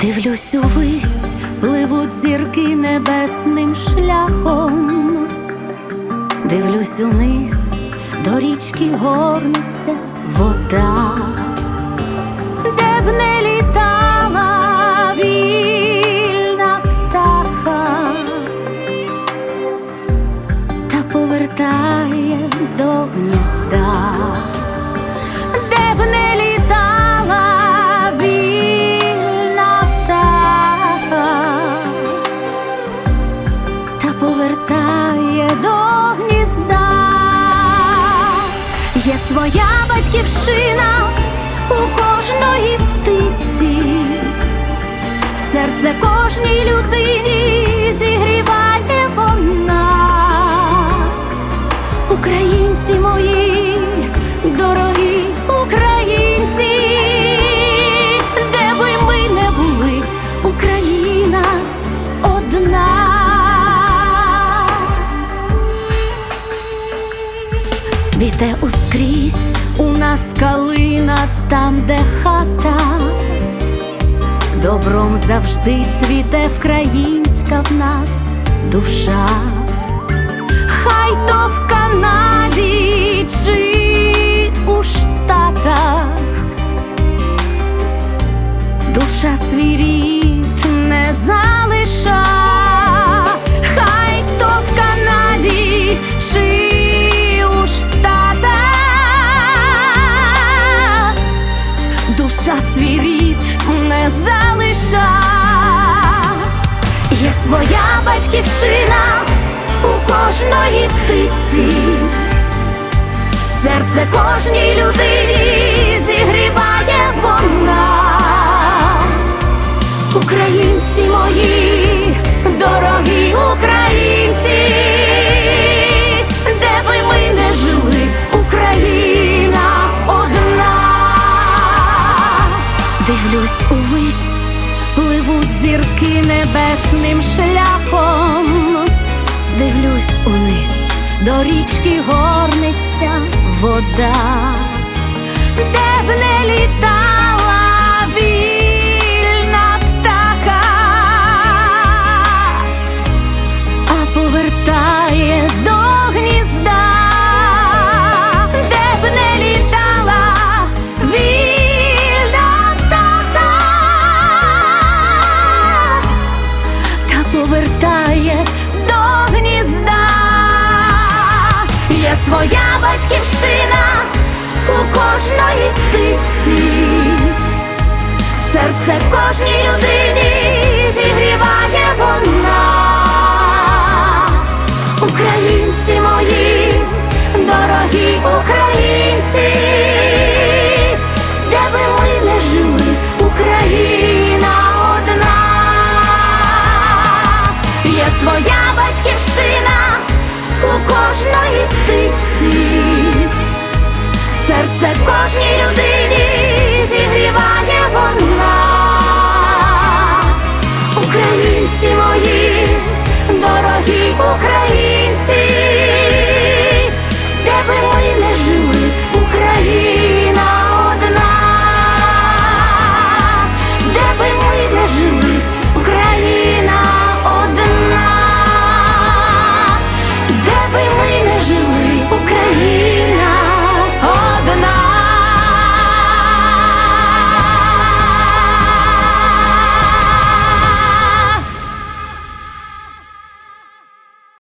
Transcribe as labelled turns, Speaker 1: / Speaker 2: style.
Speaker 1: Дивлюсь увись, пливуть зірки небесним шляхом. Дивлюсь униз, до річки горниться вода, гнізда. Є своя батьківщина у кожної птиці, серце кожній людині зігріває вона. Українці мої, дорогі Цвіте ускрізь у нас калина там, де хата, добром завжди цвіте вкраїнська в нас душа. Хай то в Канаді чи у Штатах, душа свій своя батьківщина у кожної птиці, серце кожній людині зігріває вона. Українці мої, дорогі українці, де би ми не жили, Україна одна. Дивлюсь шляхом. Дивлюсь униз, до річки горниться вода, де б не літала вільна повертає до гнізда. Є своя батьківщина у кожної птиці, серце кожній людині зігріває кожної птиці, серце кожній людині